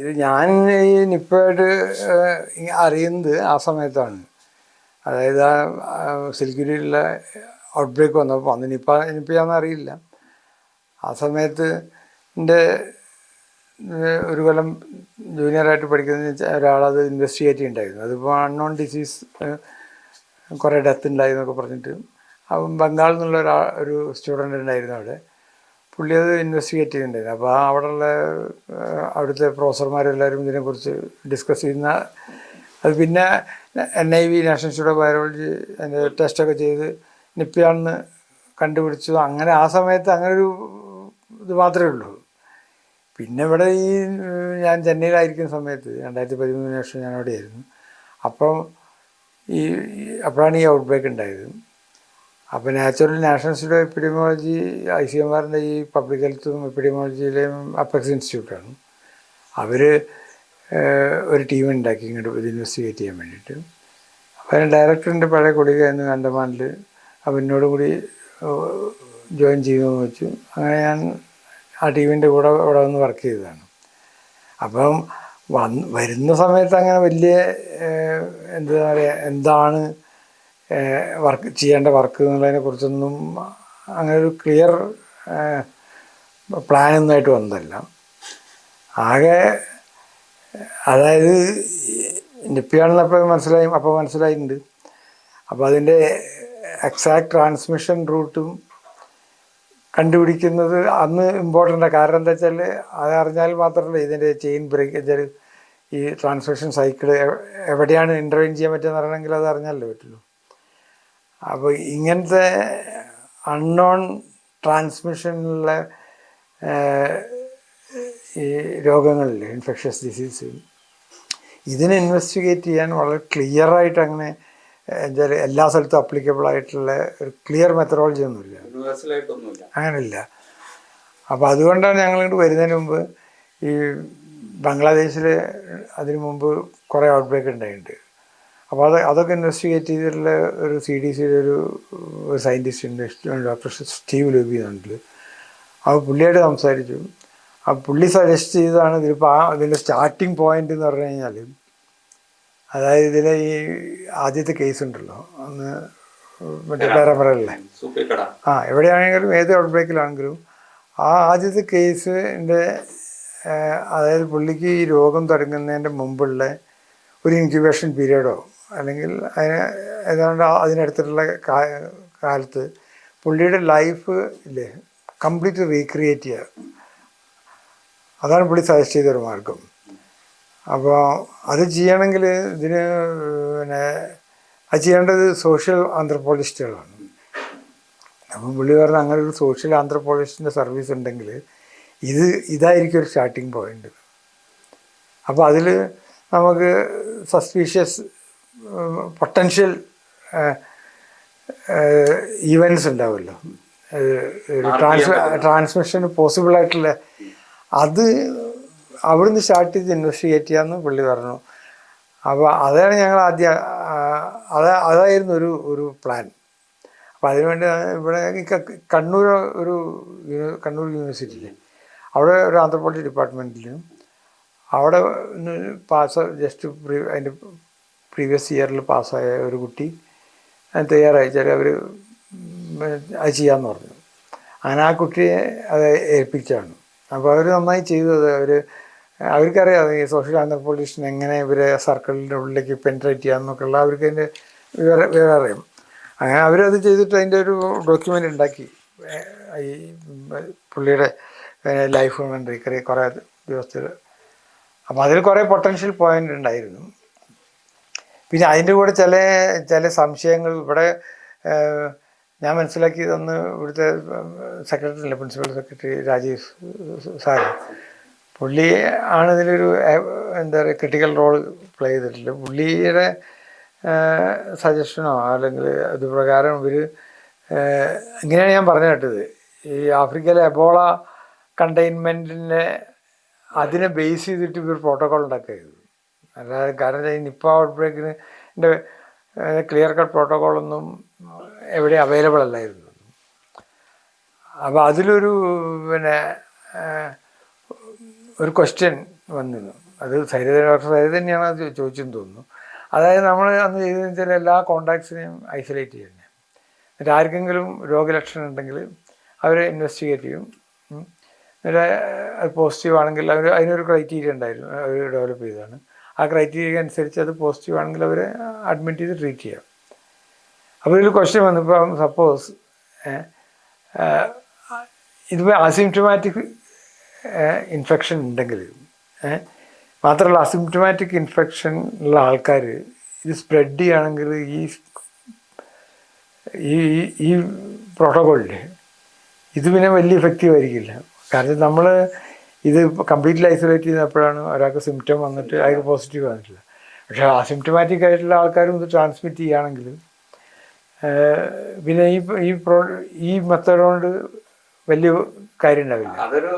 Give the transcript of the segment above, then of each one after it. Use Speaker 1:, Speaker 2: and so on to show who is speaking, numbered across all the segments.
Speaker 1: ഇത് ഞാൻ ഈ നിപ്പയായിട്ട് അറിയുന്നത് ആ സമയത്താണ്. അതായത് ആ സിൽഗുരിയിലുള്ള ഔട്ട് ബ്രേക്ക് വന്നപ്പോൾ അന്ന് നിപ്പ നിപ്പയാണെന്ന് അറിയില്ല. ആ സമയത്ത് എന്റെ ഒരു കൊല്ലം ജൂനിയറായിട്ട് പഠിക്കുന്ന ഒരാളത് ഇൻവെസ്റ്റിഗേറ്റ് ചെയ്യുന്നുണ്ടായിരുന്നു അതിപ്പോൾ അൺനോൺ ഡിസീസ് കുറേ ഡെത്ത് ഉണ്ടായി എന്നൊക്കെ പറഞ്ഞിട്ട്. ബംഗാളിൽ നിന്നുള്ള ഒരാ ഒരു സ്റ്റുഡന്റ് ഉണ്ടായിരുന്നു അവിടെ. പുള്ളി അത് ഇൻവെസ്റ്റിഗേറ്റ് ചെയ്യുന്നുണ്ടായിരുന്നു അപ്പോൾ ആ അവിടെയുള്ള അവിടുത്തെ പ്രൊഫസർമാരെല്ലാവരും ഇതിനെക്കുറിച്ച് ഡിസ്കസ് ചെയ്യുന്ന അത് പിന്നെ N I V national institute of biology അതിന്റെ ടെസ്റ്റൊക്കെ ചെയ്ത് നിപ്പയാണെന്ന് കണ്ടുപിടിച്ചു. അങ്ങനെ ആ സമയത്ത് അങ്ങനെ ഒരു ഇത് മാത്രമേ ഉള്ളൂ. പിന്നെ ഇവിടെ ഈ ഞാൻ ചെന്നൈയിലായിരിക്കുന്ന സമയത്ത് രണ്ടായിരത്തി പതിമൂന്നിന് ശേഷം ഞാൻ അവിടെയായിരുന്നു അപ്പം ഈ- അപ്പോഴാണ് ഈ ഔട്ട് ബ്രേക്ക് ഉണ്ടായത്. അപ്പോൾ natural national institute of epidemiology I C M ആറിന്റെ ഈ പബ്ലിക് ഹെൽത്തും എപ്പിഡമിയോളജിയിലെയും അപ്പെക്സ് ഇൻസ്റ്റിറ്റ്യൂട്ടാണ് അവർ ഒരു ടീം ഉണ്ടാക്കി ഇങ്ങോട്ട് ഇത് ഇൻവെസ്റ്റിഗേറ്റ് ചെയ്യാൻ വേണ്ടിയിട്ട്. അപ്പോൾ അതിന് ഡയറക്ടറിന്റെ പഴയ കൊടിക എന്ന് കണ്ടമാനിൽ എന്നോട് കൂടി ജോയിൻ ചെയ്യുമെന്ന് വെച്ചു. അങ്ങനെ ഞാൻ ആ ടീമിന്റെ കൂടെ ഇവിടെ വന്ന് വർക്ക് ചെയ്തതാണ്. അപ്പം വന്ന് വരുന്ന സമയത്ത് അങ്ങനെ വലിയ എന്താ പറയുക എന്താണ് വർക്ക് ചെയ്യേണ്ട വർക്ക് എന്നുള്ളതിനെ കുറിച്ചൊന്നും അങ്ങനെ ഒരു ക്ലിയർ പ്ലാനൊന്നായിട്ട് വന്നതല്ല. ആകെ അതായത് നിപ്പിയാണെന്നപ്പോൾ മനസ്സിലായി അപ്പോൾ മനസ്സിലായിട്ടുണ്ട് അപ്പോൾ അതിന്റെ എക്സാക്ട് ട്രാൻസ്മിഷൻ റൂട്ടും കണ്ടുപിടിക്കുന്നത് അന്ന് ഇമ്പോർട്ടന്റ് കാരണം എന്താ വെച്ചാൽ അത് അറിഞ്ഞാൽ മാത്രമല്ല ഇതിന്റെ ചെയിൻ ബ്രേക്ക് വെച്ചാൽ ഈ ട്രാൻസ്മിഷൻ സൈക്കിൾ എവിടെയാണ് ഇന്റർവെയിൻ ചെയ്യാൻ പറ്റുമെന്ന് അറിയണമെങ്കിൽ അത് അറിഞ്ഞാലേ പറ്റുള്ളൂ. അപ്പോൾ ഇങ്ങനത്തെ അൺനോൺ ട്രാൻസ്മിഷനിലുള്ള ഈ രോഗങ്ങളിൽ ഇൻഫെക്ഷ്യസ് ഡിസീസ് ഇതിനെ ഇൻവെസ്റ്റിഗേറ്റ് ചെയ്യാൻ വളരെ ക്ലിയറായിട്ട് അങ്ങനെ എന്താ എല്ലാ സ്ഥലത്തും അപ്ലിക്കബിൾ ആയിട്ടുള്ള ഒരു ക്ലിയർ മെത്തഡോളജി ഒന്നുമില്ല.
Speaker 2: അങ്ങനെ ഇല്ല
Speaker 1: അങ്ങനെയില്ല. അപ്പോൾ അതുകൊണ്ടാണ് ഞങ്ങൾ ഇങ്ങോട്ട് വരുന്നതിന് മുമ്പ് ഈ ബംഗ്ലാദേശിൽ അതിനു മുമ്പ് കുറേ ഔട്ട് ബ്രേക്ക് ഉണ്ടായിട്ടുണ്ട്. അപ്പോൾ അത് അതൊക്കെ ഇൻവെസ്റ്റിഗേറ്റ് ചെയ്തിട്ടുള്ള ഒരു സി ഡി സിയുടെ ഒരു സയന്റിസ്റ്റ് ഉണ്ട് ഡോക്ടർ സ്റ്റീവ് ലൂബി എന്നുണ്ട് അപ്പോൾ പുള്ളിയായിട്ട് സംസാരിച്ചു. ആ പുള്ളി സജസ്റ്റ് ചെയ്തതാണ് ഇതിലിപ്പോൾ ആ ഇതിന്റെ സ്റ്റാർട്ടിങ് പോയിന്റ് എന്ന് പറഞ്ഞു കഴിഞ്ഞാൽ അതായത് ഇതിലെ ഈ ആദ്യത്തെ കേസ് ഉണ്ടല്ലോ അന്ന് മറ്റേ
Speaker 2: പേരമ്പറല്ലേ
Speaker 1: ആ എവിടെയാണെങ്കിലും ഏത് ഔട്ട് ബ്രേക്കിലാണെങ്കിലും ആ ആദ്യത്തെ കേസിന്റെ അതായത് പുള്ളിക്ക് ഈ രോഗം തുടങ്ങുന്നതിന്റെ മുമ്പുള്ള ഒരു ഇൻക്യുബേഷൻ പീരീഡോ അല്ലെങ്കിൽ അതിന് ഏതാണ്ട് അതിനടുത്തിട്ടുള്ള കാലത്ത് പുള്ളിയുടെ ലൈഫ് ഇല്ലേ കംപ്ലീറ്റ് റീക്രിയേറ്റ് ചെയ്യുക. അതാണ് പുള്ളി സജസ്റ്റ് ചെയ്തൊരു മാർഗം. അപ്പോൾ അത് ചെയ്യണമെങ്കിൽ ഇതിന് പിന്നെ അത് ചെയ്യേണ്ടത് സോഷ്യൽ ആന്ത്രപ്പോളജിസ്റ്റുകളാണ് അപ്പം പുള്ളി പറഞ്ഞ അങ്ങനെ ഒരു സോഷ്യൽ ആന്ത്രപ്പോളജിസ്റ്റിന്റെ സർവീസ് ഉണ്ടെങ്കിൽ ഇത് ഇതായിരിക്കും ഒരു സ്റ്റാർട്ടിങ് പോയിന്റ് അപ്പോൾ അതിൽ നമുക്ക് സസ്പീഷ്യസ് പൊട്ടൻഷ്യൽ ഈവൻസ് ഉണ്ടാവുമല്ലോ. ട്രാൻസ് ട്രാൻസ്മിഷന് പോസിബിൾ ആയിട്ടുള്ള അത് അവിടുന്ന് സ്റ്റാർട്ട് ചെയ്ത് ഇൻവെസ്റ്റിഗേറ്റ് ചെയ്യാമെന്ന് പുള്ളി പറഞ്ഞു. അപ്പോൾ അതാണ് ഞങ്ങൾ ആദ്യം അത് അതായിരുന്നു ഒരു ഒരു പ്ലാൻ അപ്പോൾ അതിനുവേണ്ടി ഇവിടെ കണ്ണൂർ ഒരു കണ്ണൂർ യൂണിവേഴ്സിറ്റിയിൽ അവിടെ ഒരു ആന്ത്രപ്പോളജി ഡിപ്പാർട്ട്മെന്റിൽ അവിടെ പാസ് ജസ്റ്റ് പ്രീ അതിന്റെ പ്രീവിയസ് ഇയറിൽ പാസ്സായ ഒരു കുട്ടി അത് തയ്യാറായിച്ചാൽ അവർ അത് ചെയ്യാമെന്ന് പറഞ്ഞു. അങ്ങനെ ആ കുട്ടിയെ അത് ഏൽപ്പിച്ചാണ്. അപ്പോൾ അവർ നന്നായി ചെയ്തത് അവർ അവർക്കറിയാം ഈ സോഷ്യൽ ആന്ത്രപ്പോളിഷൻ എങ്ങനെ ഇവരെ സർക്കിളിന്റെ ഉള്ളിലേക്ക് പെൻട്രേറ്റ് ചെയ്യാമെന്നൊക്കെയുള്ള അവർക്ക് അതിന്റെ വിവര വിവരം അറിയാം അങ്ങനെ അവരത് ചെയ്തിട്ട് അതിന്റെ ഒരു ഡോക്യുമെന്റ് ഉണ്ടാക്കി. ഈ പുള്ളിയുടെ ലൈഫ് കുറേ കുറേ ദിവസത്തിൽ അപ്പോൾ അതിൽ കുറേ പൊട്ടൻഷ്യൽ പോയിന്റ് ഉണ്ടായിരുന്നു. പിന്നെ അതിന്റെ കൂടെ ചില ചില സംശയങ്ങൾ ഇവിടെ ഞാൻ മനസ്സിലാക്കി തന്ന് ഇവിടുത്തെ സെക്രട്ടറി അല്ലേ പ്രിൻസിപ്പൽ സെക്രട്ടറി രാജീവ് സാറ്. പുള്ളി ആണ് ഇതിലൊരു എന്താ പറയുക ക്രിട്ടിക്കൽ റോൾ പ്ലേ ചെയ്തിട്ടുള്ളത്. പുള്ളിയുടെ സജഷനോ അല്ലെങ്കിൽ അത് പ്രകാരം ഇവർ ഇങ്ങനെയാണ് ഞാൻ പറഞ്ഞു കേട്ടത്. ഈ ആഫ്രിക്കയിലെ എബോള കണ്ടെയ്ൻമെന്റിനെ അതിനെ ബേസ് ചെയ്തിട്ട് ഇവർ പ്രോട്ടോകോൾ ഉണ്ടാക്കിയത്. അല്ലാതെ കാരണം വെച്ചാൽ നിപ്പ ഔട്ട് ബ്രേക്കിന് ക്ലിയർ കട്ട് പ്രോട്ടോകോളൊന്നും എവിടെ അവൈലബിൾ അല്ലായിരുന്നു. അപ്പോൾ അതിലൊരു പിന്നെ ഒരു ക്വസ്റ്റ്യൻ വന്നിരുന്നു. അത് സരിത ഡോക്ടർ സരിത തന്നെയാണ് അത് ചോദിച്ചെന്ന് തോന്നുന്നു. അതായത് നമ്മൾ അന്ന് ചെയ്തതെന്ന് വെച്ചാൽ എല്ലാ കോണ്ടാക്ട്സിനെയും ഐസൊലേറ്റ് ചെയ്യുന്നത് എന്നിട്ട് ആർക്കെങ്കിലും രോഗലക്ഷണം ഉണ്ടെങ്കിൽ അവരെ ഇൻവെസ്റ്റിഗേറ്റ് ചെയ്യും. എന്നിട്ട് അത് പോസിറ്റീവ് ആണെങ്കിൽ അവർ അതിനൊരു ക്രൈറ്റീരിയ ഉണ്ടായിരുന്നു അവർ ഡെവലപ്പ് ചെയ്തതാണ്. ആ ക്രൈറ്റീരിയ അനുസരിച്ച് അത് പോസിറ്റീവ് ആണെങ്കിൽ അവരെ അഡ്മിറ്റ് ചെയ്ത് ട്രീറ്റ് ചെയ്യാം. അപ്പോൾ ഇതിൽ ക്വസ്റ്റ്യൻ വന്നു. ഇപ്പം സപ്പോസ് ഇതിപ്പോൾ അസിംറ്റമാറ്റിക് ഇൻഫെക്ഷൻ ഉണ്ടെങ്കിൽ മാത്രമല്ല അസിംറ്റമാറ്റിക് ഇൻഫെക്ഷൻ ഉള്ള ആൾക്കാർ ഇത് സ്പ്രെഡ് ചെയ്യുകയാണെങ്കിൽ ഈ ഈ- ഈ പ്രോട്ടോകോളിൽ ഇത് പിന്നെ വലിയ ഇഫക്റ്റീവ് ആയിരിക്കില്ല. കാരണം നമ്മൾ ഇത് കംപ്ലീറ്റ്ലി ഐസൊലേറ്റ് ചെയ്തപ്പോഴാണ് ഒരാൾക്ക് സിംറ്റം വന്നിട്ട് അയാൾക്ക് പോസിറ്റീവ് വന്നിട്ടില്ല. പക്ഷേ അസിംറ്റമാറ്റിക് ആയിട്ടുള്ള ആൾക്കാരും ഇത് ട്രാൻസ്മിറ്റ് ചെയ്യുകയാണെങ്കിൽ പിന്നെ ഈ ഈ പ്രോ ഈ മെത്തേഡ് കൊണ്ട് വലിയ കാര്യം ഉണ്ടാവില്ല.
Speaker 2: അതൊരു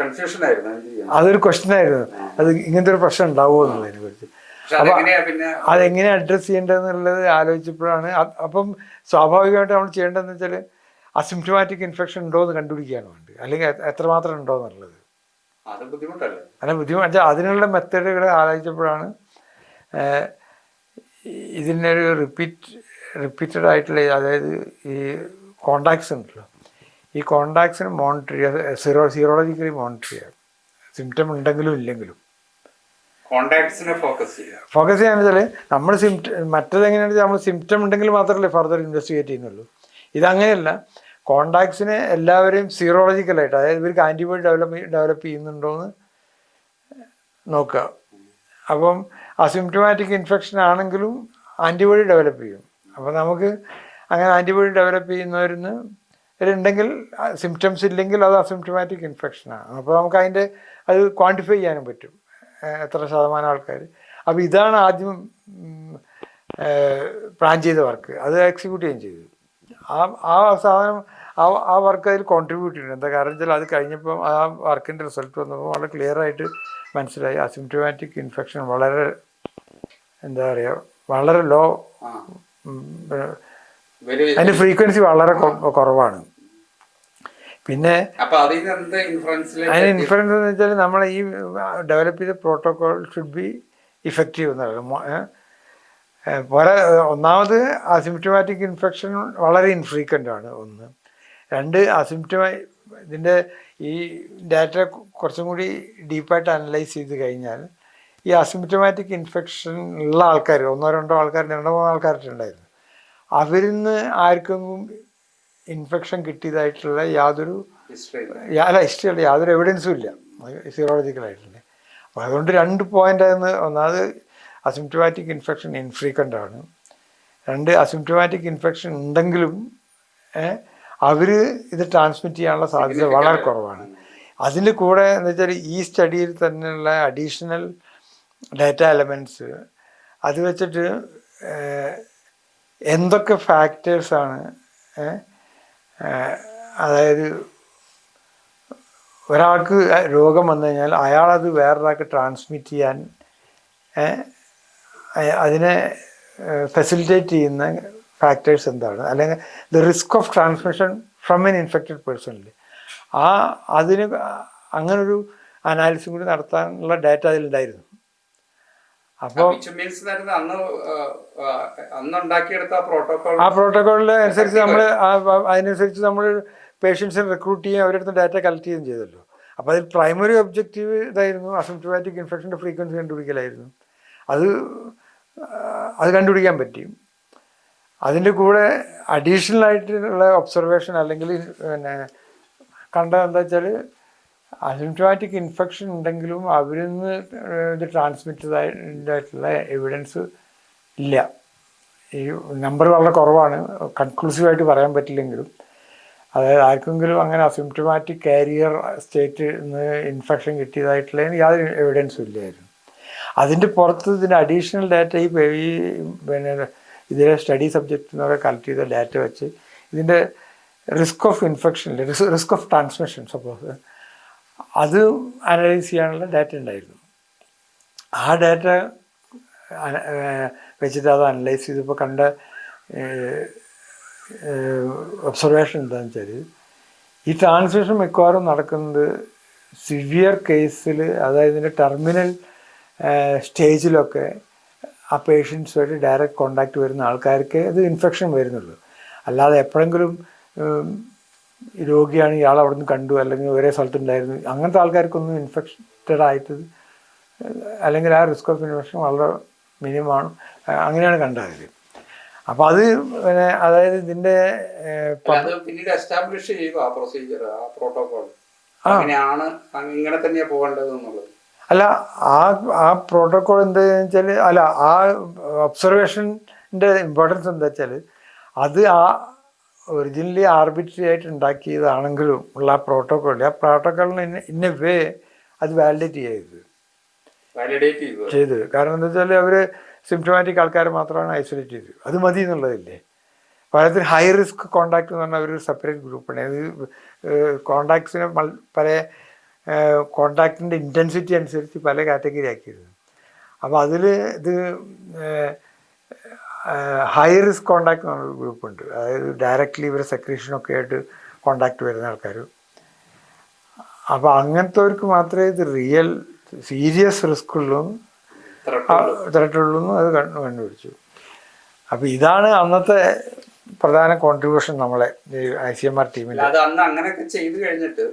Speaker 2: കൺഫ്യൂഷൻ ആയിരുന്നു
Speaker 1: അതൊരു ക്വസ്റ്റ്യൻ ആയിരുന്നു. അത് ഇങ്ങനത്തെ ഒരു പ്രശ്നം ഉണ്ടാവുമോ എന്നുള്ളതിനെ കുറിച്ച്.
Speaker 2: അപ്പം
Speaker 1: അതെങ്ങനെ അഡ്രസ്സ് ചെയ്യേണ്ടതെന്നുള്ളത് ആലോചിച്ചപ്പോഴാണ്. അപ്പം സ്വാഭാവികമായിട്ട് നമ്മൾ ചെയ്യേണ്ടതെന്ന് വെച്ചാൽ അസിംറ്റമാറ്റിക് ഇൻഫെക്ഷൻ ഉണ്ടോ എന്ന് കണ്ടുപിടിക്കുകയാണ് വേണ്ടത്. അല്ലെങ്കിൽ എത്രമാത്രം ഉണ്ടോ എന്നുള്ളത്
Speaker 2: അത് ബുദ്ധിമുട്ടല്ലേ?
Speaker 1: ബുദ്ധിമുട്ട് അതിനുള്ള മെത്തേഡുകൾ ആലോചിച്ചപ്പോഴാണ് ഇതിനൊരു റിപ്പീറ്റ് റിപ്പീറ്റഡ് ആയിട്ടുള്ള അതായത് ഈ കോണ്ടാക്ട്സ് ഉണ്ടല്ലോ. ഈ കോണ്ടാക്ട്സിന് മോണിറ്റർ ചെയ്യുക സീറോ സീറോളജിക്കലി മോണിറ്റർ ചെയ്യുക സിംറ്റം ഉണ്ടെങ്കിലും ഇല്ലെങ്കിലും.
Speaker 2: കോണ്ടാക്ട്സിനെ ഫോക്കസ് ചെയ്യുക
Speaker 1: ഫോക്കസ് ചെയ്യാന്ന് വെച്ചാൽ നമ്മൾ സിംറ്റം മറ്റേത് എങ്ങനെയാണെന്ന് വെച്ചാൽ നമ്മൾ സിംറ്റം ഉണ്ടെങ്കിൽ മാത്രമല്ലേ ഫർദർ ഇൻവെസ്റ്റിഗേറ്റ് ചെയ്യുന്നുള്ളൂ. ഇതങ്ങനെയല്ല കോണ്ടാക്ട്സിനെ എല്ലാവരെയും സീറോളജിക്കലായിട്ട് അതായത് ഇവർക്ക് ആന്റിബോഡി ഡെവലപ്പ് ഡെവലപ്പ് ചെയ്യുന്നുണ്ടോ എന്ന് നോക്കുക. അപ്പം അസിംറ്റമാറ്റിക് ഇൻഫെക്ഷൻ ആണെങ്കിലും ആന്റിബോഡി ഡെവലപ്പ് ചെയ്യും. അപ്പോൾ നമുക്ക് അങ്ങനെ ആന്റിബോഡി ഡെവലപ്പ് ചെയ്യുന്നവരിന്ന് ഉണ്ടെങ്കിൽ സിംറ്റംസ് ഇല്ലെങ്കിൽ അത് അസിംറ്റമാറ്റിക് ഇൻഫെക്ഷനാണ് അപ്പോൾ നമുക്ക് അതിന്റെ അത് ക്വാണ്ടിഫൈ ചെയ്യാനും പറ്റും എത്ര ശതമാനം ആൾക്കാർ. അപ്പോൾ ഇതാണ് ആദ്യം പ്ലാൻ ചെയ്ത വർക്ക് അത് എക്സിക്യൂട്ട് ചെയ്യുകയും ചെയ്തു. ആ ആ സാധനം ആ ആ വർക്ക് അതിൽ കോൺട്രിബ്യൂട്ട് ചെയ്യുന്നു എന്താ കാരണം വെച്ചാൽ അത് കഴിഞ്ഞപ്പം ആ വർക്കിന്റെ റിസൾട്ട് വന്നപ്പോൾ വളരെ ക്ലിയർ ആയിട്ട് മനസ്സിലായി. അസിംറ്റോമാറ്റിക് ഇൻഫെക്ഷൻ വളരെ എന്താ പറയുക വളരെ ലോ അതിന്റെ ഫ്രീക്വൻസി വളരെ കുറവാണ്. പിന്നെ അതിന് ഇൻഫ്ലുവൻസ് എന്ന് വെച്ചാൽ നമ്മൾ ഈ ഡെവലപ്പ് ചെയ്ത പ്രോട്ടോകോൾ ഷുഡ് ബി ഇഫക്റ്റീവ് എന്നുള്ളത് പോരാ ഒന്നാമത് അസിംറ്റമാറ്റിക് ഇൻഫെക്ഷൻ വളരെ ഇൻഫ്രീക്വന്റ് ആണ് ഒന്ന്. രണ്ട് അസിംറ്റമാ ഇതിന്റെ ഈ ഡാറ്റ കുറച്ചും കൂടി ഡീപ്പായിട്ട് അനലൈസ് ചെയ്ത് കഴിഞ്ഞാൽ ഈ അസിംറ്റമാറ്റിക് ഇൻഫെക്ഷൻ ഉള്ള ആൾക്കാർ ഒന്നോ രണ്ടോ ആൾക്കാർ രണ്ടോ മൂന്നോ ആൾക്കാരൊക്കെ ഉണ്ടായിരുന്നു. അവരിൽ നിന്ന് ആർക്കെങ്കിലും ഇൻഫെക്ഷൻ കിട്ടിയതായിട്ടുള്ള യാതൊരു അല്ല ഹിസ്റ്ററി അല്ല യാതൊരു എവിഡൻസും ഇല്ല. സീറോളജിക്കലായിട്ടുണ്ട് അപ്പോൾ അതുകൊണ്ട് രണ്ട് പോയിന്റ് ആയിരുന്നു. ഒന്നാമത് അസിംറ്റമാറ്റിക് ഇൻഫെക്ഷൻ ഇൻഫ്രീക്വന്റ് ആണ്. രണ്ട് അസിംറ്റമാറ്റിക് ഇൻഫെക്ഷൻ ഉണ്ടെങ്കിലും അവർ ഇത് ട്രാൻസ്മിറ്റ് ചെയ്യാനുള്ള സാധ്യത വളരെ കുറവാണ്. അതിന്റെ കൂടെ എന്ന് വെച്ചാൽ ഈ സ്റ്റഡിയിൽ തന്നെയുള്ള അഡീഷണൽ ഡാറ്റ എലമെന്റ്സ് അത് വെച്ചിട്ട് എന്തൊക്കെ ഫാക്ടേഴ്സാണ് അതായത് ഒരാൾക്ക് രോഗം വന്നു കഴിഞ്ഞാൽ അയാളത് വേറൊരാൾക്ക് ട്രാൻസ്മിറ്റ് ചെയ്യാൻ അതിനെ ഫെസിലിറ്റേറ്റ് ചെയ്യുന്ന ഫാക്ടേഴ്സ് എന്താണ്? അല്ലെങ്കിൽ the risk of transmission from an infected പേഴ്സണിൽ ആ അതിന് അങ്ങനൊരു അനാലിസിസ് കൂടി നടത്താനുള്ള ഡാറ്റ അതിലുണ്ടായിരുന്നു. അപ്പോൾ
Speaker 2: ആ,
Speaker 1: പ്രോട്ടോക്കോളിൽ അനുസരിച്ച് നമ്മൾ അതിനനുസരിച്ച് നമ്മൾ പേഷ്യൻസിനെ റിക്രൂട്ട് ചെയ്യുകയും അവരുടെ അടുത്ത് ഡാറ്റ കളക്ട് ചെയ്യുകയും ചെയ്തല്ലോ. അപ്പോൾ അതിൽ പ്രൈമറി ഒബ്ജക്റ്റീവ് ഇതായിരുന്നു അസിംറ്റമാറ്റിക് ഇൻഫെക്ഷന്റെ ഫ്രീക്വൻസി കണ്ടുപിടിക്കലായിരുന്നു. അത് അത് കണ്ടുപിടിക്കാൻ പറ്റിയും അതിന്റെ കൂടെ അഡീഷണൽ ആയിട്ടുള്ള ഒബ്സർവേഷൻ അല്ലെങ്കിൽ പിന്നെ കണ്ടത് എന്താ വെച്ചാൽ അസിംറ്റമാറ്റിക് ഇൻഫെക്ഷൻ ഉണ്ടെങ്കിലും അവരിൽ നിന്ന് ഇത് ട്രാൻസ്മിറ്റഡ് എവിഡൻസ് ഇല്ല. ഈ നമ്പർ വളരെ കുറവാണ്. കൺക്ലൂസീവായിട്ട് പറയാൻ പറ്റില്ലെങ്കിലും. അതായത് ആർക്കെങ്കിലും അങ്ങനെ അസിംറ്റമാറ്റിക് കാരിയർ സ്റ്റേറ്റ് ഇൻഫെക്ഷൻ കിട്ടിയതായിട്ടുള്ള യാതൊരു എവിഡൻസും ഇല്ലായിരുന്നു. അതിന്റെ പുറത്ത് ഇതിന്റെ അഡീഷണൽ ഡാറ്റ ഈ പിന്നെ ഇതിലെ സ്റ്റഡി സബ്ജക്റ്റ് എന്നൊക്കെ കളക്ട് ചെയ്ത ഡാറ്റ വെച്ച് ഇതിന്റെ risk of infection risk of transmission suppose അത് അനലൈസ് ചെയ്യാനുള്ള ഡാറ്റ ഉണ്ടായിരുന്നു. ആ ഡാറ്റ വെച്ചിട്ട് അത് അനലൈസ് ചെയ്തപ്പോൾ കണ്ട ഒബ്സർവേഷൻ എന്താണെന്ന് വെച്ചാൽ ഈ ട്രാൻസ്മിഷൻ മിക്കവാറും നടക്കുന്നത് സിവിയർ കേസിൽ അതായത് ഇതിന്റെ ടെർമിനൽ സ്റ്റേജിലൊക്കെ ആ പേഷ്യൻസുമായിട്ട് ഡയറക്റ്റ് കോണ്ടാക്ട് വരുന്ന ആൾക്കാർക്ക് അത് ഇൻഫെക്ഷൻ വരുന്നുള്ളൂ. അല്ലാതെ എപ്പോഴെങ്കിലും രോഗിയാണ് ഇയാൾ അവിടെ നിന്ന് കണ്ടു അല്ലെങ്കിൽ ഒരേ സ്ഥലത്തുണ്ടായിരുന്നു അങ്ങനത്തെ ആൾക്കാർക്കൊന്നും ഇൻഫെക്റ്റഡ് ആയിട്ട് അല്ലെങ്കിൽ ആ റിസ്ക് ഓഫ് ഇൻഫെക്ഷൻ വളരെ മിനിമമാണ് അങ്ങനെയാണ് കണ്ടത് അപ്പോൾ അത് പിന്നെ അതായത്
Speaker 2: ഇതിന്റെ പിന്നീട് എസ്റ്റാബ്ലിഷ് ചെയ്യുക ആ പ്രൊസീജിയർ ആ പ്രോട്ടോകോൾ അങ്ങനെയാണ് അങ്ങ് ഇങ്ങനെ തന്നെയാണ് പോകേണ്ടത് എന്നുള്ളത്
Speaker 1: അല്ല ആ ആ പ്രോട്ടോകോൾ എന്താണെന്ന് വെച്ചാൽ അല്ല ആ ഒബ്സർവേഷന്റെ ഇമ്പോർട്ടൻസ് എന്താ വെച്ചാൽ അത് ആ ഒറിജിനലി ആർബിട്രറി ആയിട്ട് ഉണ്ടാക്കിയതാണെങ്കിലും ഉള്ള ആ പ്രോട്ടോകോൾ ആ പ്രോട്ടോകോളിന് ഇന്ന ഇന്ന വേ അത് വാലിഡേറ്റ്
Speaker 2: ചെയ്തത്
Speaker 1: ചെയ്തത് കാരണം എന്താ വെച്ചാൽ അവർ സിംറ്റമാറ്റിക് ആൾക്കാരെ മാത്രമാണ് ഐസൊലേറ്റ് ചെയ്തത് അത് മതി എന്നുള്ളതില്ലേ? പലത്തിൽ ഹൈ റിസ്ക് കോണ്ടാക്ട് എന്ന് പറഞ്ഞാൽ ഒരു സെപ്പറേറ്റ് ഗ്രൂപ്പാണ് അത് കോണ്ടാക്ട്സിനെ പല കോണ്ടാക്റ്റിന്റെ ഇന്റൻസിറ്റി അനുസരിച്ച് പല കാറ്റഗറി ആക്കിയിരുന്നു. അപ്പോൾ അതിൽ ഇത് ഹൈ റിസ്ക് കോണ്ടാക്ട് എന്നൊരു ഗ്രൂപ്പുണ്ട്. അതായത് ഡയറക്റ്റ്ലി ഇവരെ സെക്രീഷനൊക്കെ ആയിട്ട് കോണ്ടാക്ട് വരുന്ന ആൾക്കാർ അപ്പോൾ അങ്ങനത്തെവർക്ക് മാത്രമേ ഇത് റിയൽ സീരിയസ് റിസ്ക് ഉള്ളൂ
Speaker 2: ത്രട്ട്
Speaker 1: ത്രട്ടുള്ളൂ എന്ന് അത് കണ്ടു കണ്ടുപിടിച്ചു. അപ്പോൾ ഇതാണ് അന്നത്തെ പ്രധാന കോൺട്രിബ്യൂഷൻ നമ്മളെ ഐ സി എം ആർ ടീമിൽ
Speaker 2: അത് അന്ന് അങ്ങനെയൊക്കെ ചെയ്തു കഴിഞ്ഞിട്ട്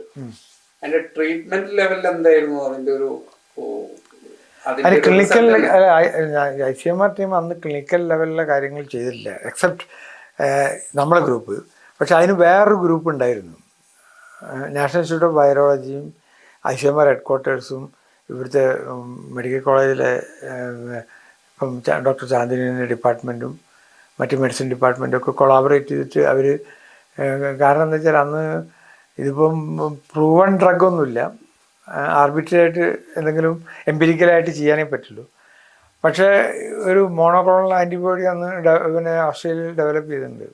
Speaker 2: അതിന്റെ ട്രീറ്റ്മെന്റ് ലെവൽ എന്തായിരുന്നു? അതിന്റെ ഒരു
Speaker 1: അതിന് clinical? I C M R team അന്ന് ക്ലിനിക്കൽ ലെവലിലെ കാര്യങ്ങൾ ചെയ്തില്ല. എക്സെപ്റ്റ് നമ്മളെ ഗ്രൂപ്പ് പക്ഷെ അതിന് വേറൊരു ഗ്രൂപ്പ് ഉണ്ടായിരുന്നു. നാഷണൽ ഇൻസ്റ്റിറ്റ്യൂട്ട് ഓഫ് വൈറോളജിയും I C M R head ക്വാർട്ടേഴ്സും ഇവിടുത്തെ മെഡിക്കൽ കോളേജിലെ ഇപ്പം ഡോക്ടർ ചാന്ദിനിയുടെ ഡിപ്പാർട്ട്മെന്റും മറ്റ് മെഡിസിൻ ഡിപ്പാർട്ട്മെന്റും ഒക്കെ കൊളാബറേറ്റ് ചെയ്തിട്ട് അവർ കാരണം എന്താ വെച്ചാൽ അന്ന് ഇതിപ്പം പ്രൂവൺ ഡ്രഗൊന്നുമില്ല ആർബിട്രറി എന്തെങ്കിലും എംപിരിക്കലായിട്ട് ചെയ്യാനേ പറ്റുള്ളൂ. പക്ഷേ ഒരു മോണോക്ലോണൽ ആന്റിബോഡി അന്ന് പിന്നെ ഓസ്ട്രേലിയയിൽ ഡെവലപ്പ് ചെയ്തിട്ടുണ്ട്.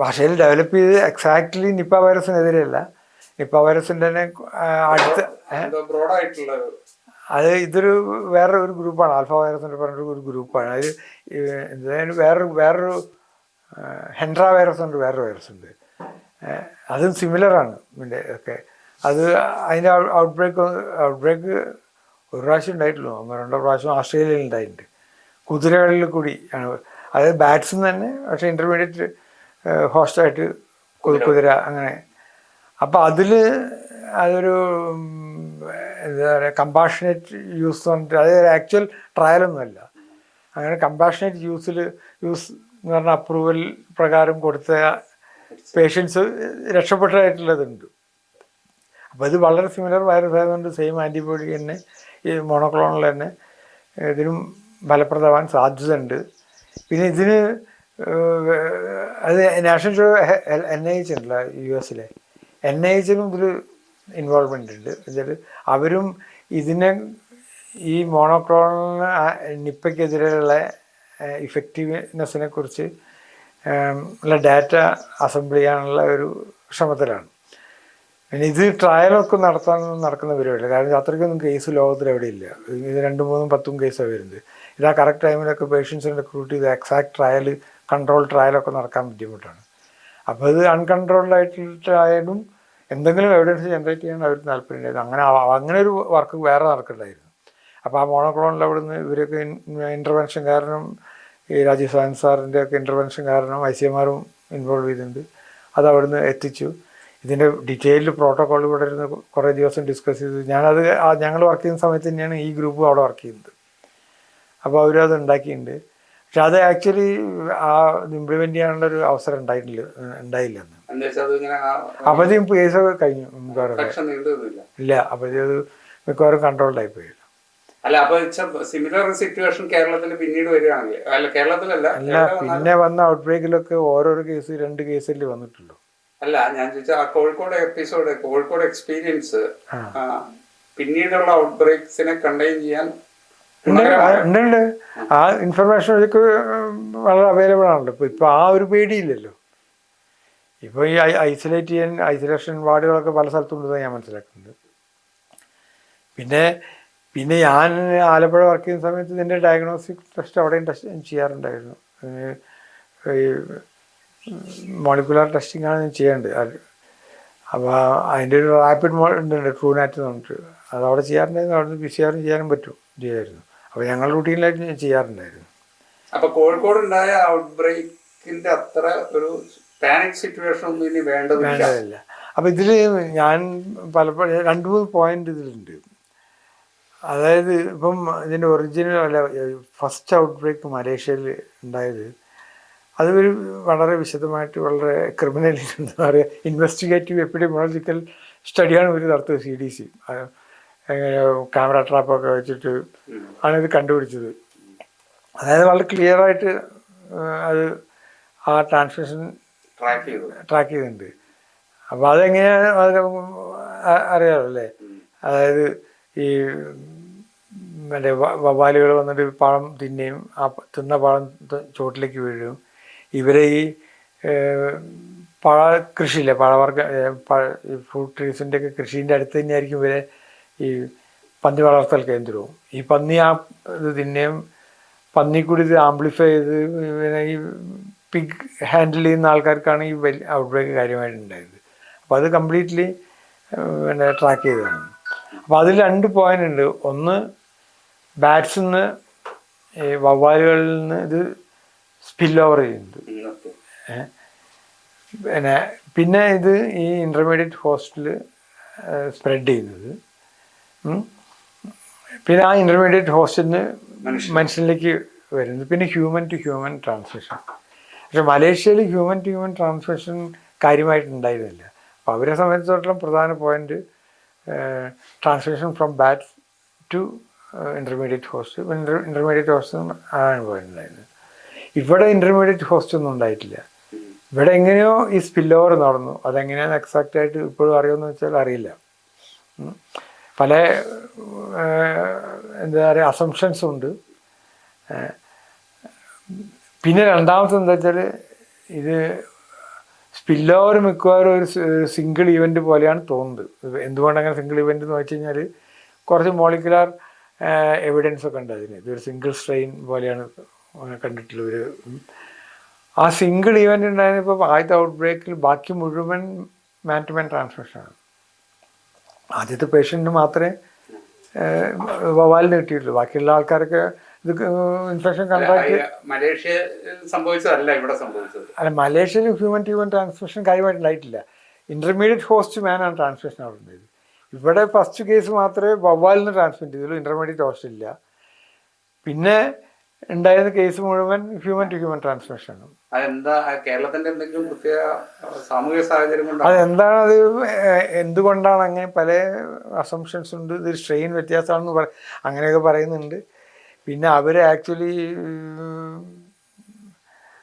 Speaker 1: ഭാഷയിൽ ഡെവലപ്പ് ചെയ്ത് എക്സാക്ട്ലി നിപ്പ വൈറസിനെതിരെയല്ല നിപ്പ വൈറസിന്റെ തന്നെ അടുത്ത അത് ഇതൊരു വേറെ ഒരു ഗ്രൂപ്പാണ് ആൽഫ വൈറസ് എന്ന് പറഞ്ഞൊരു ഒരു ഗ്രൂപ്പാണ് അത് എന്തായാലും വേറൊരു വേറൊരു ഹെൻഡ്ര വൈറസ് ഉണ്ട് വേറൊരു വൈറസ് ഉണ്ട്. അതും സിമിലറാണ് ഇതിന്റെ ഒക്കെ. അത് അതിന്റെ ഔട്ട് ബ്രേക്ക് ഔട്ട് ബ്രേക്ക് ഒരു പ്രാവശ്യം ഉണ്ടായിട്ടുള്ളൂ. ഒന്നോ രണ്ടോ പ്രാവശ്യം ഓസ്ട്രേലിയയിൽ ഉണ്ടായിട്ടുണ്ട്. കുതിരകളിൽ കൂടി ആണ്. അതായത് ബാറ്റ്സും തന്നെ പക്ഷേ ഇന്റർമീഡിയറ്റ് ഹോസ്റ്റായിട്ട് കുതിര അങ്ങനെ. അപ്പോൾ അതിൽ അതൊരു എന്താ പറയുക കമ്പാഷനേറ്റ് യൂസ് എന്ന് പറഞ്ഞിട്ട് അതായത് ആക്ച്വൽ ട്രയലൊന്നുമല്ല അങ്ങനെ കമ്പാഷനേറ്റ് യൂസിൽ യൂസ് എന്ന് പറഞ്ഞ അപ്രൂവൽ പ്രകാരം കൊടുത്ത പേഷ്യൻസ് രക്ഷപ്പെട്ടതായിട്ടുള്ളതുണ്ട് അപ്പോൾ ഇത് വളരെ സിമിലർ വൈറസ് ആയതുകൊണ്ട് സെയിം ആന്റിബോഡി തന്നെ. ഈ മോണോക്ലോണൽ തന്നെ. ഇതിനും ഫലപ്രദമാവാൻ സാധ്യതയുണ്ട്. പിന്നെ ഇതിന് അത് നാഷണൽ എൻ ഐ എച്ച് ഉണ്ടല്ലോ യു എസിലെ. എൻ ഐ എച്ചിനും ഇതിൽ ഇൻവോൾവ്മെന്റ് ഉണ്ട്. എന്നുവെച്ചാൽ അവരും ഇതിനെ ഈ മോണോക്ലോണൽ നിപ്പയ്ക്കെതിരെയുള്ള ഇഫക്റ്റീവ്നെസ്സിനെ കുറിച്ച് ഉള്ള ഡാറ്റ അസംബിൾ ചെയ്യാനുള്ള ഒരു ശ്രമത്തിലാണ്. പിന്നെ ഇത് ട്രയലൊക്കെ നടത്താൻ നടക്കുന്ന പരിപാടിയില്ല. കാരണം അത്രയ്ക്കൊന്നും കേസ് ലോകത്തിൽ എവിടെ ഇല്ല. ഇത് രണ്ടും മൂന്നും പത്തും കേസാണ് വരുന്നത്. ഇത് ആ കറക്റ്റ് ടൈമിലൊക്കെ പേഷ്യൻസിനെ റിക്രൂട്ട് ചെയ്ത് എക്സാക്ട് ട്രയൽ കൺട്രോൾ ട്രയലൊക്കെ നടക്കാൻ ബുദ്ധിമുട്ടാണ്. അപ്പോൾ ഇത് അൺകൺട്രോൾഡ് ആയിട്ടുള്ളതായാലും എന്തെങ്കിലും എവിഡൻസ് ജനറേറ്റ് ചെയ്യാൻ അവർക്ക് താല്പര്യമുണ്ടായിരുന്നു. അങ്ങനെ അങ്ങനെ ഒരു വർക്ക് വേറെ നടക്കണ്ടായിരുന്നു. അപ്പോൾ ആ മോണോക്ലോണിൽ അവിടുന്ന് ഇവരൊക്കെ ഇന്റർവെൻഷൻ കാരണം ഈ രാജീവ് സാൻ സാറിന്റെ ഒക്കെ ഇന്റർവെൻഷൻ കാരണം ഐ സി എമാരും ഇൻവോൾവ് ചെയ്തിട്ടുണ്ട്. അത് അവിടുന്ന് എത്തിച്ചു. ഇതിന്റെ ഡീറ്റെയിൽഡ് പ്രോട്ടോകോൾ ഇവിടെ ഇരുന്ന് കുറേ ദിവസം ഡിസ്കസ് ചെയ്തു. ഞാനത് ഞങ്ങൾ വർക്ക് ചെയ്യുന്ന സമയത്ത് തന്നെയാണ് ഈ ഗ്രൂപ്പ് അവിടെ വർക്ക് ചെയ്യുന്നത് അപ്പോൾ അവരത് ഉണ്ടാക്കിയിട്ടുണ്ട്. പക്ഷെ അത് ആക്ച്വലി ആ ഇംപ്ലിമെന്റ് ചെയ്യാനുള്ള ഒരു അവസരം ഉണ്ടായിട്ടില്ല ഉണ്ടായില്ല അന്ന്. അപ്പോഴത്തേക്കും കേസൊക്കെ കഴിഞ്ഞു മിക്കവാറും. ഇല്ല അപ്പോഴത്തേക്കും അത് മിക്കവാറും കൺട്രോൾഡായി ആയിപ്പോയി
Speaker 2: അല്ല അപ്പൊ സിമിലർ സിറ്റുവേഷൻ കേരളത്തിൽ പിന്നീട് വരികയാണെങ്കിൽ. അല്ല കേരളത്തിലല്ല
Speaker 1: പിന്നെ വന്ന ഔട്ട് ബ്രേക്കിലൊക്കെ ഓരോരോ കേസ് രണ്ട് കേസല്ലേ വന്നിട്ടുള്ളൂ.
Speaker 2: അല്ല ഞാൻ ചോദിച്ചാൽ ആ കോഴിക്കോട് എപ്പിസോഡ് കോഴിക്കോട് എക്സ്പീരിയൻസ് പിന്നീടുള്ള ഔട്ട് ബ്രേക്സിനെ കണ്ടെയ്ൻ ചെയ്യാൻ
Speaker 1: ഉണ്ട് ആ, ഇൻഫർമേഷൻ ഒക്കെ വളരെ അവൈലബിൾ ആണല്ലോ ഇപ്പൊ ഇപ്പൊ ആ ഒരു പേടിയില്ലല്ലോ. ഇപ്പോൾ ഈ ഐസൊലേറ്റ് ചെയ്യാൻ ഐസൊലേഷൻ വാർഡുകളൊക്കെ പല സ്ഥലത്തുണ്ടെന്ന് ഞാൻ മനസ്സിലാക്കുന്നുണ്ട് പിന്നെ പിന്നെ ഞാൻ ആലപ്പുഴ വർക്ക് ചെയ്യുന്ന സമയത്ത് ഇതിന്റെ ഡയഗ്നോസ്റ്റിക് ടെസ്റ്റ് അവിടെയും ടെസ്റ്റ് ചെയ്യാറുണ്ടായിരുന്നു. അതിന് ഈ മോളിക്കുലാർ ടെസ്റ്റിംഗ് ആണ് ഞാൻ ചെയ്യേണ്ടത്. അപ്പോൾ അതിന്റെ ഒരു റാപ്പിഡ് ഉണ്ട് ട്രൂ നാറ്റ് എന്ന് പറഞ്ഞിട്ട്. അത് അവിടെ ചെയ്യാറുണ്ടായിരുന്നു. അവിടെ നിന്ന് പി സി ആറും ചെയ്യാനും പറ്റും ചെയ്യായിരുന്നു. അപ്പോൾ ഞങ്ങൾ റൂട്ടീനിലായിട്ട് ഞാൻ ചെയ്യാറുണ്ടായിരുന്നു.
Speaker 2: അപ്പോൾ കോഴിക്കോട് ഉണ്ടായ ഔട്ട്ബ്രേക്കിന്റെ അത്ര ഒരു പാനിക് സിറ്റുവേഷൻ ഒന്നും ഇനി വേണ്ടതില്ല.
Speaker 1: അപ്പോൾ ഇതിൽ ഞാൻ പലപ്പോഴും രണ്ട് മൂന്ന് പോയിന്റ് ഇതിലുണ്ട്. അതായത് ഇപ്പം ഇതിന്റെ ഒറിജിനൽ അല്ല ഫസ്റ്റ് ഔട്ട് ബ്രേക്ക് മലേഷ്യയിൽ ഉണ്ടായത്. അത് ഒരു വളരെ വിശദമായിട്ട് വളരെ ക്രിമിനൽ എന്താ പറയുക ഇൻവെസ്റ്റിഗേറ്റീവ് എപ്പിഡമിയോളജിക്കൽ സ്റ്റഡിയാണ് ഇവർ നടത്തിയത് സി ഡി സി ക്യാമറ ട്രാപ്പൊക്കെ വെച്ചിട്ട് ആണ് ഇത് കണ്ടുപിടിച്ചത്. അതായത് വളരെ ക്ലിയർ ആയിട്ട് അത് ആ ട്രാൻസ്മിഷൻ
Speaker 2: ട്രാക്ക് ചെയ്ത്.
Speaker 1: ട്രാക്ക് ചെയ്തിട്ടുണ്ട്. അപ്പോൾ അതെങ്ങനെയാണ് അത് അറിയാറല്ലേ അറിയാമല്ലോ അല്ലേ അതായത് ഈ മറ്റേ വവ്വാലുകൾ വന്നിട്ട് പഴം തിന്നെയും ആ തിന്ന പഴം ചുവട്ടിലേക്ക് വീഴും. ഇവരെ ഈ പഴ കൃഷിയില്ലേ? പഴവർഗ ഫ്രൂട്ട് ട്രീസിന്റെ ഒക്കെ കൃഷീന്റെ അടുത്ത് തന്നെയായിരിക്കും ഇവരെ ഈ പന്നി വളർത്തൽ കേന്ദ്രവും. ഈ പന്നി ആ ഇത് തിന്നെയും പന്നി കൂടി ഇത് ആംപ്ലിഫൈ ചെയ്ത് ഈ പിഗ് ഹാൻഡിൽ ചെയ്യുന്ന ആൾക്കാർക്കാണ് ഈ വലിയ ഔട്ട്ബ്രേക്ക് കാര്യമായിട്ടുണ്ടായത് അപ്പോൾ അത് കംപ്ലീറ്റ്ലി പിന്നെ ട്രാക്ക് ചെയ്തതാണ്. അപ്പോൾ അതിൽ രണ്ട് പോയിന്റ് ഉണ്ട്. ഒന്ന് ബാറ്റ്സിൽ നിന്ന് ഈ വവ്വാലുകളിൽ നിന്ന് ഇത് സ്പിൽ ഓവർ ചെയ്യുന്നത്? പിന്നെ പിന്നെ ഇത് ഈ ഇന്റർമീഡിയറ്റ് ഹോസ്റ്റിൽ സ്പ്രെഡ് ചെയ്യുന്നത്. പിന്നെ ആ ഇന്റർമീഡിയറ്റ് ഹോസ്റ്റിൽ നിന്ന് മനുഷ്യനിലേക്ക് വരുന്നത്. പിന്നെ ഹ്യൂമൻ ടു ഹ്യൂമൻ ട്രാൻസ്മിഷൻ പക്ഷെ മലേഷ്യയിൽ ഹ്യൂമൻ ടു ഹ്യൂമൻ ട്രാൻസ്മിഷൻ കാര്യമായിട്ടുണ്ടായിരുന്നില്ല അപ്പോൾ അവരെ സംബന്ധിച്ചിടത്തോളം പ്രധാന point transmission from bat to intermediate host intermediate host ആണ് പോയിട്ടുണ്ടായിരുന്നത് ഇവിടെ ഇന്റർമീഡിയറ്റ് ഹോസ്റ്റ് ഒന്നും ഉണ്ടായിട്ടില്ല. ഇവിടെ എങ്ങനെയോ ഈ സ്പിൽ ഓവർ നടന്നു. അതെങ്ങനെയാണ് എക്സാക്റ്റ് ആയിട്ട് ഇപ്പോഴും അറിയുമെന്ന് വെച്ചാൽ അറിയില്ല. പല എന്താ പറയുക അസംഷൻസും ഉണ്ട്. പിന്നെ രണ്ടാമത്തെ എന്താ വെച്ചാൽ ഇത് സ്പിൽ ഓവർ മിക്കവാറും ഒരു സിംഗിൾ ഇവന്റ് പോലെയാണ് തോന്നുന്നത്. ഇത് എന്തുകൊണ്ട് അങ്ങനെ സിംഗിൾ ഇവന്റ് എന്ന് വെച്ച് കഴിഞ്ഞാൽ കുറച്ച് മോളിക്കുലാർ എവിഡൻസ് ഒക്കെ ഉണ്ട് അതിന്. ഇതൊരു സിംഗിൾ സ്ട്രെയിൻ പോലെയാണ് കണ്ടിട്ടുള്ളത്. ഒരു ആ സിംഗിൾ ഇവന്റ് ഉണ്ടായിരുന്നപ്പോൾ ആദ്യത്തെ ഔട്ട് ബ്രേക്കിൽ ബാക്കി മുഴുവൻ മാൻ ടു മാൻ ട്രാൻസ്മിഷനാണ് ആദ്യത്തെ പേഷ്യന്റിന് മാത്രമേ വവാലിന് കിട്ടിയിട്ടുള്ളൂ. ബാക്കിയുള്ള ആൾക്കാരൊക്കെ ഇത് ഇൻഫെക്ഷൻ കണ്ടാക്ട്
Speaker 2: മലേഷ്യ സംഭവിച്ചതല്ല ഇവിടെ സംഭവിച്ചത്.
Speaker 1: അല്ല മലേഷ്യയിൽ ഹ്യൂമൻ ടു ഹ്യൂമൻ ട്രാൻസ്മിഷൻ കാര്യമായിട്ടുണ്ടായിട്ടില്ല ഇന്റർമീഡിയറ്റ് ഹോസ്റ്റ് ഹോസ്റ്റ് മാനാണ് ട്രാൻസ്മിഷൻ അവിടെ ഉണ്ടായത് ഇവിടെ ഫസ്റ്റ് കേസ് മാത്രമേ വവ്വാലിന് ട്രാൻസ്മിറ്റ് ചെയ്തുള്ളൂ ഇന്റർമീഡിയറ്റ് ഹോസ്റ്റ് ഇല്ല. പിന്നെ ഉണ്ടായിരുന്ന കേസ് മുഴുവൻ ഹ്യൂമൻ ടു ഹ്യൂമൻ
Speaker 2: ട്രാൻസ്മിഷൻ കേരളത്തിന്റെ എന്തെങ്കിലും പ്രത്യേക ആ, സാമൂഹിക സാഹചര്യം
Speaker 1: അതെന്താണ് അത് എന്തുകൊണ്ടാണ് അങ്ങനെ പല അസംഷൻസ് ഉണ്ട് ഇത് സ്ട്രെയിൻ വ്യത്യാസമാണെന്ന് പറ അങ്ങനെയൊക്കെ പറയുന്നുണ്ട്. പിന്നെ അവർ ആക്ച്വലി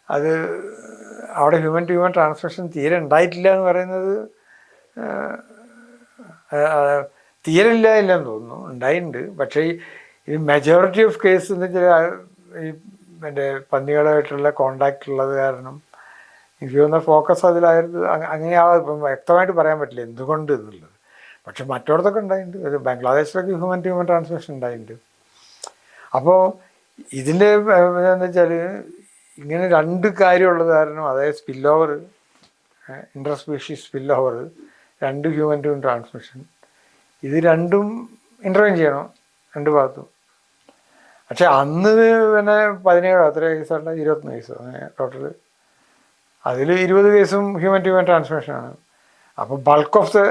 Speaker 1: അത് അവിടെ ഹ്യൂമൻ ടു ഹ്യൂമൻ ട്രാൻസ്മിഷൻ തീരെ ഉണ്ടായിട്ടില്ല എന്ന് പറയുന്നത് തീരെ ഇല്ല ഇല്ലെന്ന് തോന്നുന്നു. ഉണ്ടായിട്ടുണ്ട്. പക്ഷേ ഈ- മെജോറിറ്റി ഓഫ് കേസ് എന്ന് വെച്ചാൽ ഈ എന്റെ പന്നികളായിട്ടുള്ള കോണ്ടാക്ട് ഉള്ളത് കാരണം എനിക്ക് തോന്നുന്ന ഫോക്കസ് അതിലായിരുന്നു അങ്ങനെയാണ് ഇപ്പം വ്യക്തമായിട്ട് പറയാൻ പറ്റില്ല എന്തുകൊണ്ട് എന്നുള്ളത്. പക്ഷെ മറ്റോടത്തൊക്കെ ഉണ്ടായിട്ടുണ്ട്. ബംഗ്ലാദേശിലൊക്കെ ഹ്യൂമൻ ടു ഹ്യൂമൻ ട്രാൻസ്മിഷൻ ഉണ്ടായിട്ടുണ്ട്. അപ്പോൾ ഇതിന്റെ എന്താ വെച്ചാൽ ഇങ്ങനെ രണ്ട് കാര്യമുള്ളത് കാരണം അതായത് spill over inter spill over രണ്ട് ഹ്യൂമൻ ടു ട്രാൻസ്മിഷൻ ഇത് രണ്ടും ഇന്റർവെയിൻ ചെയ്യണം രണ്ട് ഭാഗത്തും. പക്ഷെ അന്ന് പിന്നെ പതിനേഴോ അത്ര കേസുണ്ട് ഇരുപത്തൊന്ന് കേസോ അങ്ങനെ ടോട്ടൽ അതിൽ ഇരുപത് കേസും ഹ്യൂമൻ ടു ഹ്യൂമൻ ട്രാൻസ്മിഷനാണ് അപ്പോൾ ബൾക്ക് ഓഫ് ദ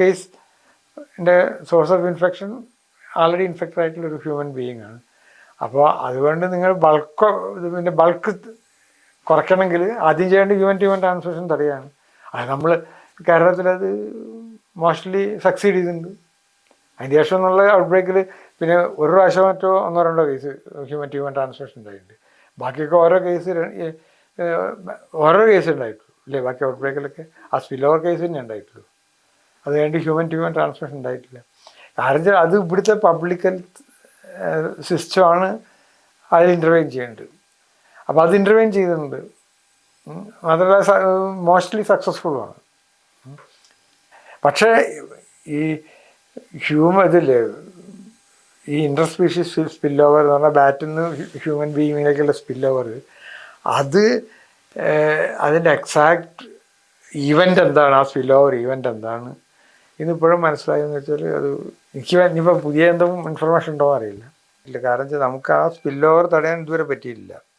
Speaker 1: കേസിന്റെ source of infection already infected ആയിട്ടുള്ള ഒരു ഹ്യൂമൻ ബീയിങ് ആണ്. അപ്പോൾ അതുകൊണ്ട് നിങ്ങൾ ബൾക്ക് പിന്നെ ബൾക്ക് കുറയ്ക്കണമെങ്കിൽ ആദ്യം ചെയ്യേണ്ട ഹ്യൂമൻ ഹ്യൂമൻ ട്രാൻസ്മിഷൻ തടയാണ്. അത് നമ്മൾ കേരളത്തിലത് മോസ്റ്റ്ലി സക്സീഡ് ചെയ്തിട്ടുണ്ട്. അതിന് ശേഷം എന്നുള്ള ഔട്ട് ബ്രേക്കിൽ പിന്നെ ഒരു പ്രാവശ്യം മറ്റോ ഒന്നോ രണ്ടോ കേസ് ഹ്യൂമൻ ഹ്യൂമൻ ട്രാൻസ്മിഷൻ ഉണ്ടായിട്ടുണ്ട്. ബാക്കിയൊക്കെ ഓരോ കേസ് ഓരോ കേസ് ഉണ്ടായിട്ടുള്ളൂ. അല്ലേ ബാക്കി ഔട്ട് ബ്രേക്കിലൊക്കെ ആ സ്പിൽ കേസ് തന്നെ ഉണ്ടായിട്ടുള്ളൂ. അത് കഴിഞ്ഞ് ഹ്യൂമൻ ഹ്യൂമൻ ട്രാൻസ്മിഷൻ ഉണ്ടായിട്ടില്ല. കാരണം അത് ഇവിടുത്തെ പബ്ലിക് ഹെൽത്ത് സിസ്റ്റമാണ് അതിൽ ഇന്റർവെയിൻ ചെയ്യേണ്ടത്. അപ്പോൾ അത് ഇന്റർവെയിൻ ചെയ്തിട്ടുണ്ട്. മാത്രമല്ല മോസ്റ്റ്ലി സക്സസ്ഫുള്ളാണ് പക്ഷേ ഈ ഹ്യൂമൻ ഇതില്ലേ ഈ ഇന്റർ സ്പീഷീസ് സ്പിൽ ഓവർ എന്ന് പറഞ്ഞാൽ ബാറ്റിൽ നിന്ന് ഹ്യൂമൻ ബീയിങ്ങിലേക്കുള്ള സ്പിൽ ഓവർ അത് അതിന്റെ എക്സാക്ട് ഈവന്റ് എന്താണ്? ആ സ്പിൽ ഓവർ ഈവന്റ് എന്താണ്? ഇന്നിപ്പോഴും മനസ്സിലായെന്ന് വെച്ചാൽ അത് എനിക്ക് ഇനിയിപ്പോൾ പുതിയ എന്തെങ്കിലും ഇൻഫർമേഷൻ ഉണ്ടോ അറിയില്ല. ഇല്ല കാരണം വെച്ചാൽ നമുക്ക് ആ സ്പിൽ ഓവർ തടയാൻ ഇതുവരെ പറ്റിയില്ല